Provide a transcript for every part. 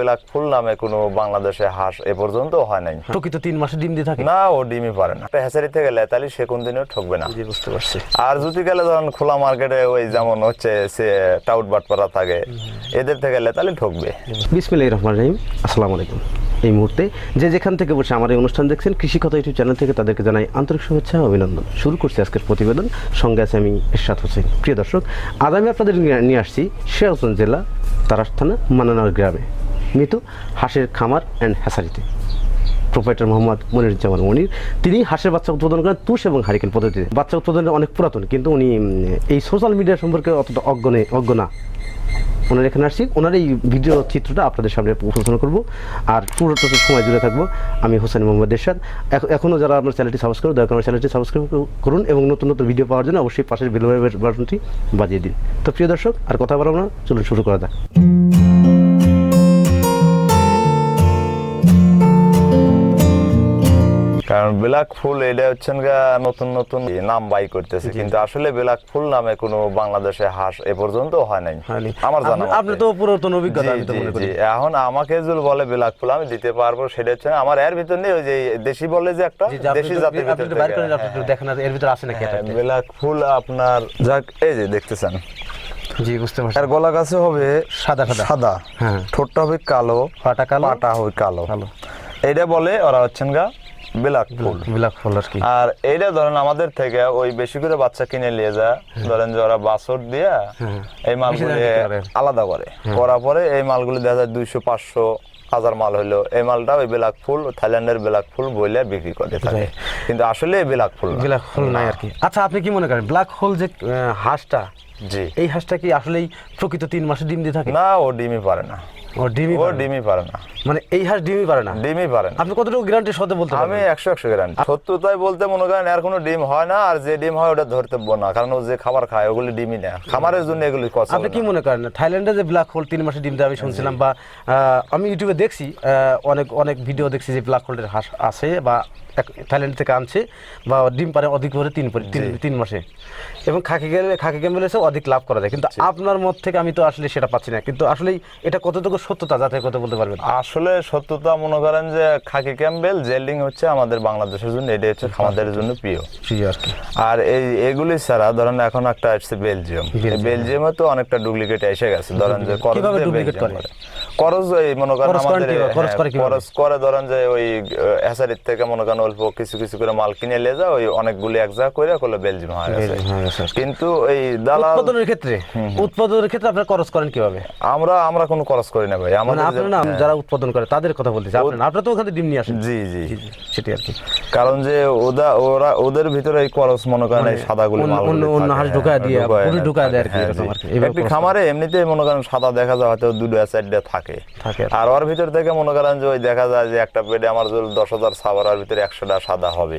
Black ফুল নামে কোনো বাংলাদেশে হাঁস এ পর্যন্ত হয় নাই। প্রকৃত তিন মাসে ডিম দিয়ে থাকে? না ও ডিমই পারে না। হ্যাচারি থেকে লেতালি সে কোন দিনও ঠকবে না। বুঝতে পারছি। আর যদি গেলে ধরেন খোলা মার্কেটে ওই যেমন হচ্ছে সে টাউট বাটপাড়া থাকে এদের থেকে লেতালি ঠকবে। বিসমিল্লাহির রহমান রহিম আসসালামু আলাইকুম। এই মুহূর্তে যে যেখান থেকে বসে আমার এই অনুষ্ঠান দেখছেন কৃষি কথা ইউটিউব চ্যানেল থেকে তাদেরকে জানাই আন্তরিক শুভেচ্ছা অভিনন্দন। শুরু করছি আজকের প্রতিবেদন। সঙ্গে আছে আমি এরশাদ হোসেন। প্রিয় দর্শক আজ আমি আপনাদের নিয়ে- নিয়ে আসছি সিরাজগঞ্জ জেলা তারাস থানা মানানার গ্রামে। মৃত হাঁসের খামার অ্যান্ড হ্যাসারিতে প্রোপাইটার মোহাম্মদ মনিরুজ্জামান মনির, তিনি হাঁসের বাচ্চা উৎপাদন করেন তুষ এবং হারিকেন পদ্ধতিতে। বাচ্চা উৎপাদনের অনেক পুরাতন, কিন্তু উনি এই সোশ্যাল মিডিয়া সম্পর্কে অতটা অজ্ঞ নেই অজ্ঞ না ওনার এখানে আসছি, ওনার এই ভিডিও চিত্রটা আপনাদের সামনে উপস্থাপন করব। আর পুরোটা সময় জুড়ে থাকব। আমি হোসেন মোহাম্মদ এরশাদ এখ- এখনও যারা আমার চ্যানেলটি সাবস্ক্রাইব দয়া করে আমার চ্যানেলটি সাবস্ক্রাইব করুন এবং নতুন নতুন ভিডিও পাওয়ার জন্য অবশ্যই পাশের বেল বাটনটি বাজিয়ে দিন। তো প্রিয় দর্শক, আর কথা বলব না, চলুন শুরু করা যাক। কারণ ব্ল্যাক ফুল এটা হচ্ছে নতুন নতুন নাম বাই করতেছে। কিন্তু আসলে ব্ল্যাক ফুল নামে কোনো বাংলাদেশে হাঁস এ পর্যন্ত হয় নাই। আমার জানা আপনি- তো পুরাতন অভিজ্ঞতা আমি তো মনে করি। এখন আমাকে যদি বলে ব্ল্যাক ফুল আমি দিতে পারব সেটা হচ্ছে আমার এর ভিতর নেই ওই যে দেশি বলে যে একটা দেশি জাতের ভিতর হ্যাঁ, দেখেন এর ভিতরে আছে নাকি এটা? হ্যাঁ, ব্ল্যাক ফুল আপনার যাক এই যে দেখতেছেন। জি বুঝতে পারছি। এর গলা কাছে হবে সাদা সাদা। সাদা। হ্যাঁ। ঠোঁটটা হবে কালো পাটা কালো? পাটা হবে কালো। কালো। এইটা বলে ওরা হচ্ছেন গা ব্ল্যাক ফুল। বিলাক ফল আর কি। আর এইটা ধরেন আমাদের থেকে ওই বেশি করে বাচ্চা কিনে নিয়ে যায়। ধরেন যে ওরা বাছর দিয়া হ্যাঁ। এই মালগুলি। আলাদা করে। করার পরে এই মালগুলি দেখা যায় দুইশো পাঁচশো হাজার মাল হইল। এই মালটা ওই বেলাক ফুল থাইল্যান্ডের বেলাক ফুল বইলে বিক্রি করে থাকে। কিন্তু আসলে বেলাক ফুল না। ব্ল্যাক হোল নাই আর কি। আচ্ছা আপনি কি মনে করেন ব্ল্যাক হোল যে হাঁসটা জি। এই হাঁসটা কি আসলেই প্রকৃত তিন মাসে ডিম দিয়ে থাকে? না ও ডিমই পারে না। ও ডিমই ও পারে ডিমই পারে না। মানে এই হাঁস ডিমই পারে না? ডিমই পারে না। আপনি কতটুকু গ্যারান্টির সাথে বলতে আমি একশো একশো গ্যারান্টি বলতে মনে করেন এর কোনো ডিম হয় না আর যে ডিম হয় ওটা না কারণ ও যে খাবার খায় ওগুলি ডিমই না খামারের জন্য এগুলি কষ্ট আপনি কি মনে করেন থাইল্যান্ডে যে ব্ল্যাক হোল তিন মাসে ডিম দেয় আমি শুনছিলাম বা আমি ইউটিউবে দেখছি অনেক অনেক ভিডিও দেখছি যে ব্ল্যাক হোলের হাঁস আছে বা থাইল্যান্ড থেকে আনছে বা ডিম পারে অধিক করে তিন পরে- তিন মাসে। এবং খাকি গেলে খাকি গেম বলেছে অধিক লাভ করা যায়। কিন্তু আপনার মত থেকে আমি তো আসলে সেটা পাচ্ছি না। কিন্তু আসলে এটা কতটুকু সত্যতা যাতে কথা বলতে পারবেন? আসলে সত্যতা মনে করেন যে খাকি ক্যাম্বেল জেলিং হচ্ছে আমাদের বাংলাদেশের জন্য এটা হচ্ছে আমাদের জন্য প্রিয়। আর কি। আর এই এগুলি ছাড়া ধরেন এখন একটা আসছে বেলজিয়াম বেলজিয়াম। তো অনেকটা ডুপ্লিকেট এসে গেছে। ধরেন যে বেলজিয়াম করে? করজ ওই মনে করেন আমাদের? হ্যাঁ, করে? করজ করে ধরেন যে ওই থেকে মনে করেন অল্প কিছু কিছু করে মাল কিনে নিয়ে ওই অনেকগুলি এক জায়গা করে করলে বেলজিয়াম হয়ে গেছে বেলজিয়াম হয়ে গেছে। কিন্তু এই দালাল উৎপাদনের ক্ষেত্রে? উৎপাদনের ক্ষেত্রে আপনারা খরচ করেন কীভাবে? আমরা আমরা কোনো খরচ করি না ভাই। মানে আমাদের আপনারা যারা উৎপাদন করে তাদের কথা বলতেছি। আপনারা আপনারা তো ওখানে ডিম নিয়ে আসেন। জি জি। সেটাই আর কি। কারণ যে ওদা ওরা ওদের ভিতরে এই করস মনে করেন এই সাদাগুলি অন্য- মালগুলি অন্য- অন্য হাঁস হ্যাঁ, দিয়ে, পুরো দেয় আর কি, হ্যাঁ, এরকম আর কি, এইভাবে একটি খরচ খামারে এমনিতেই মনে করেন সাদা দেখা যায় হয়তো দুটো সাইডে থাকে থাকে। আর ওর ভিতর থেকে মনে করেন যে ওই দেখা যায় যে একটা বেডে আমার যদি দশ হাজার সাবার ওর ভিতরে একশোটা সাদা হবে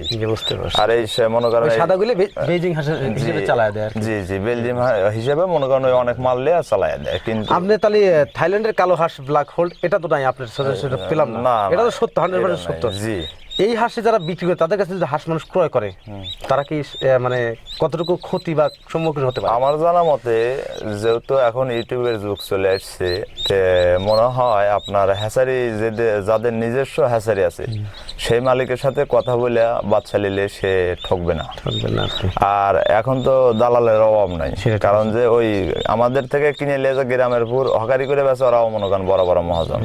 আর এই মনে করেন সাদাগুলি বেজিং হিসেবে চালায় দেয় জি জি বেলজিয়াম হিসেবে মনে করেন ওই অনেক মাল লিয়ে চালায় দেয় কিন্তু আপনি তাহলে থাইল্যান্ডের কালো হাঁস ব্ল্যাক হোল্ড এটা তো নাই আপনার পেলাম না, এটা তো সত্য হান্ড্রেড পার্সেন্ট সত্য। জি। এই হাঁসে যারা বিক্রি করে তাদের কাছে যদি হাঁস মানুষ ক্রয় করে তারা কি মানে কতটুকু ক্ষতি বা সম্মুখীন হতে পারে? আমার জানা মতে যেহেতু এখন ইউটিউবের যুগ চলে আসছে মনে হয় আপনার হ্যাচারি যেদের- যাদের নিজস্ব হ্যাচারি আছে সেই মালিকের সাথে কথা বলে বাচ্চা নিলে সে ঠকবে না। আর এখন তো দালালের অভাব নাই। কারণ যে ওই আমাদের থেকে কিনে নিয়ে যে গ্রামের পুর হকারি করে বেছে ওরাও মনে করেন বড় বড় মহাজন।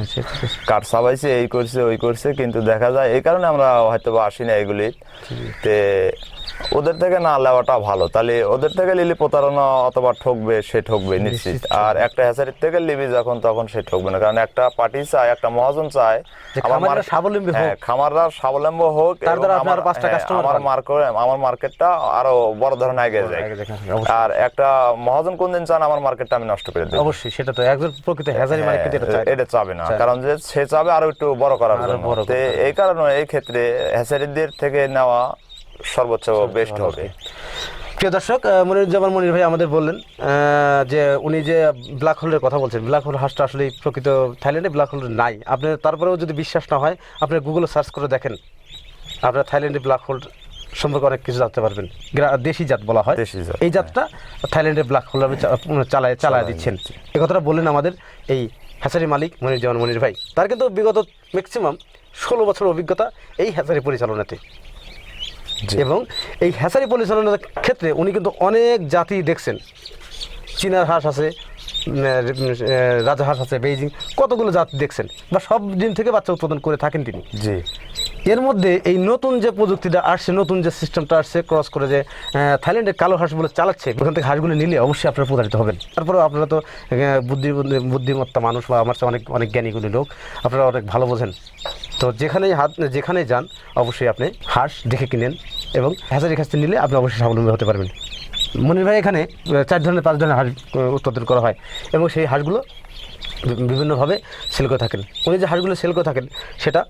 কাঠ সাবাইছে এই করছে ওই করছে কিন্তু দেখা যায় এই কারণে আমরা হয়তো বা আসি না এগুলি তে ওদের থেকে না নেওয়াটা ভালো। তাহলে ওদের থেকে লিলি প্রতারণা অথবা ঠকবে সে ঠকবে নিশ্চিত। আর একটা হ্যাচারির থেকে লিবি যখন তখন সে ঠকবে না। কারণ একটা পার্টি চায় একটা মহাজন চায় আমার স্বাবলম্বী হ্যাঁ, খামাররা স্বাবলম্বী হোক তার দ্বারা আরও আমার- পাঁচটা হ্যাঁ, customer আমার মার্কেট আমার মার্কেটটা আরও বড় ধরনের এগিয়ে যায়। আগে দেখেন, অবশ্যই। আর একটা মহাজন কোনদিন চান আমার মার্কেটটা আমি নষ্ট করে দেবো। অবশ্যই সেটা তো একজন প্রকৃত মানে কিন্তু এটা চায়। হ্যাঁ, এটা চাবে না। কারণ যে সে চাবে আরও একটু বড় করার জন্য। এই কারণে এই ক্ষেত্রে হ্যাচারিদের থেকে নেওয়া সর্বোচ্চ বেস্ট হবে। প্রিয় দর্শক মনিরুজ্জামান মনির ভাই আমাদের বললেন যে উনি যে ব্ল্যাক হোলের কথা বলছেন ব্ল্যাক হোল হাঁসটা আসলে প্রকৃত থাইল্যান্ডে ব্ল্যাক হোল নাই। আপনি তারপরেও যদি বিশ্বাস না হয় আপনি গুগলে সার্চ করে দেখেন। আপনার থাইল্যান্ডে ব্ল্যাক হোল সম্পর্কে অনেক কিছু জানতে পারবেন। দেশি জাত বলা হয়। দেশি জাত, এই জাতটা থাইল্যান্ডে ব্ল্যাক হোল চালায় চালায় দিচ্ছেন। এ কথাটা বললেন আমাদের এই হ্যাচারি মালিক মনির জামান মনির ভাই। তার কিন্তু বিগত ম্যাক্সিমাম ষোলো বছর অভিজ্ঞতা এই হ্যাচারি পরিচালনাতে। এবং এই হ্যাচারি পরিচালনার ক্ষেত্রে উনি কিন্তু অনেক জাতি দেখছেন। চীনার হাঁস আছে রাজা হাঁস আছে বেইজিং কতগুলো জাতি দেখছেন বা সব দিন থেকে বাচ্চা উৎপাদন করে থাকেন তিনি। জি। এর মধ্যে এই নতুন যে প্রযুক্তিটা আসছে নতুন যে সিস্টেমটা আসছে ক্রস করে যে থাইল্যান্ডের কালো হাঁসগুলো চালাচ্ছে ওখান থেকে হাঁসগুলো নিলে অবশ্যই আপনারা প্রতারিত হবেন। তারপরে আপনারা তো বুদ্ধি বুদ্ধিমত্তা মানুষ বা আমার অনেক অনেক জ্ঞানীগুলি লোক আপনারা অনেক ভালো বোঝেন। তো যেখানেই হাত যেখানে যান, অবশ্যই আপনি হাঁস দেখে কিনেন এবং হ্যাচারি কাছ নিলে আপনি অবশ্যই স্বাবলম্বী হতে পারবেন। মনির ভাই, এখানে চার ধরনের, পাঁচ ধরনের হাঁস উৎপাদন করা হয় এবং সেই হাঁসগুলো বিভিন্নভাবে সেল করে থাকেন। উনি যে হাঁসগুলো সেল করে থাকেন, সেটা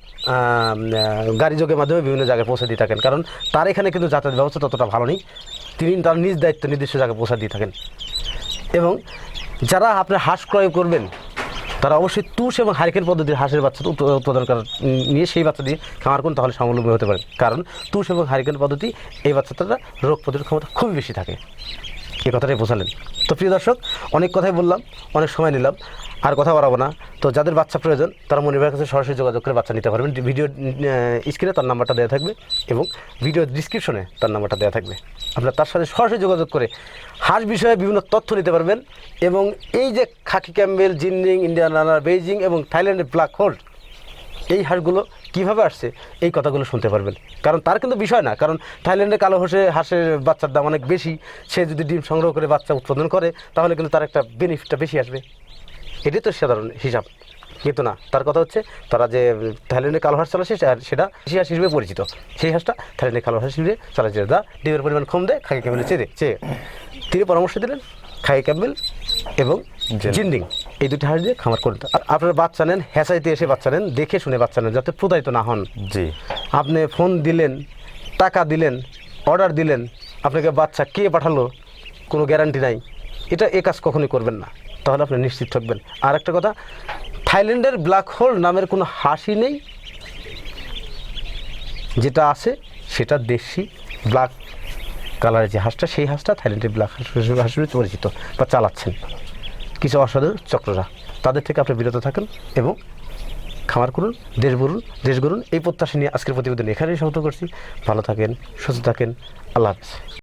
গাড়ি যোগের মাধ্যমে বিভিন্ন জায়গায় পৌঁছে দিয়ে থাকেন। কারণ তার এখানে কিন্তু যাতায়াত ব্যবস্থা ততটা ভালো নেই। তিনি তার নিজ দায়িত্ব নির্দিষ্ট জায়গায় পৌঁছে দিয়ে থাকেন। এবং যারা আপনার হাঁস ক্রয় করবেন তারা অবশ্যই তুষ এবং হারিকেন পদ্ধতির হাঁসের বাচ্চা উৎ- উৎপাদন করার নিয়ে সেই বাচ্চা দিয়ে খামার করুন, তাহলে স্বাবলম্বী হতে পারে। কারণ তুষ এবং হারিকেন পদ্ধতি, এই বাচ্চাটা রোগ প্রতিরোধ ক্ষমতা খুবই বেশি থাকে। এ কথাটাই বোঝালেন। তো প্রিয় দর্শক, অনেক কথাই বললাম, অনেক সময় নিলাম। আর কথা বাড়াবো না। তো যাদের বাচ্চা প্রয়োজন, তারা মনিবের কাছে সরাসরি যোগাযোগ করে বাচ্চা নিতে পারবেন। ভিডিও স্ক্রিনে তার নাম্বারটা দেওয়া থাকবে এবং ভিডিও ডিসক্রিপশনে তার নাম্বারটা দেওয়া থাকবে। আপনারা তার সাথে সরাসরি যোগাযোগ করে হাঁস বিষয়ে বিভিন্ন তথ্য নিতে পারবেন এবং এই যে খাকি ক্যাম্বেল জিনজিং ইন্ডিয়ান রানার, বেইজিং এবং থাইল্যান্ডের ব্ল্যাক হোল্ড এই হাঁসগুলো কীভাবে আসছে, এই কথাগুলো শুনতে পারবেন। কারণ তার কিন্তু বিষয় না, কারণ থাইল্যান্ডে কালো হাঁসে হাঁসের বাচ্চার দাম অনেক বেশি। সে যদি ডিম সংগ্রহ করে বাচ্চা উৎপাদন করে, তাহলে কিন্তু তার একটা বেনিফিটটা বেশি আসবে। এটাই তো সাধারণ হিসাব। কিন্তু না তার কথা হচ্ছে তারা যে থাইল্যান্ডে কালো হাঁস চালাচ্ছে সেটা দেশি হাঁস হিসেবে পরিচিত। সেই হাঁসটা থাইল্যান্ডে কালো হাঁস হিসেবে চালাচ্ছে যা ডিমের পরিমাণ কম দেয় খাকি ক্যামেল চেয়ে চেয়ে তিনি পরামর্শ দিলেন খাকি ক্যামেল এবং জিন। জিন্ডিং। এই দুটি হাঁস দিয়ে খামার করতে আর আপনারা বাচ্চা নেন হ্যাঁচাইতে এসে বাচ্চা নেন দেখে শুনে বাচ্চা নেন যাতে প্রতারিত না হন। জি। আপনি ফোন দিলেন টাকা দিলেন অর্ডার দিলেন আপনাকে বাচ্চা কে পাঠালো কোনো গ্যারান্টি নাই। এটা এ কাজ কখনোই করবেন না। তাহলে আপনি নিশ্চিত থাকবেন। আর একটা কথা, থাইল্যান্ডের ব্ল্যাক হোল নামের কোনো হাসি নেই? যেটা আছে, সেটা দেশি ব্ল্যাক কালারের যে হাঁসটা, সেই হাঁসটা থাইল্যান্ডের ব্ল্যাক হাঁস হিসেবে পরিচিত বা চালাচ্ছেন। কিছু অসাধু চক্ররা, তাদের থেকে আপনি বিরত থাকেন এবং খামার করুন, দেশ গড়ুন দেশ গড়ুন। এই প্রত্যাশা নিয়ে আজকের প্রতিবেদন এখানেই সমাপ্ত করছি। ভালো থাকেন, সুস্থ থাকেন, আল্লাহ হাফেজ।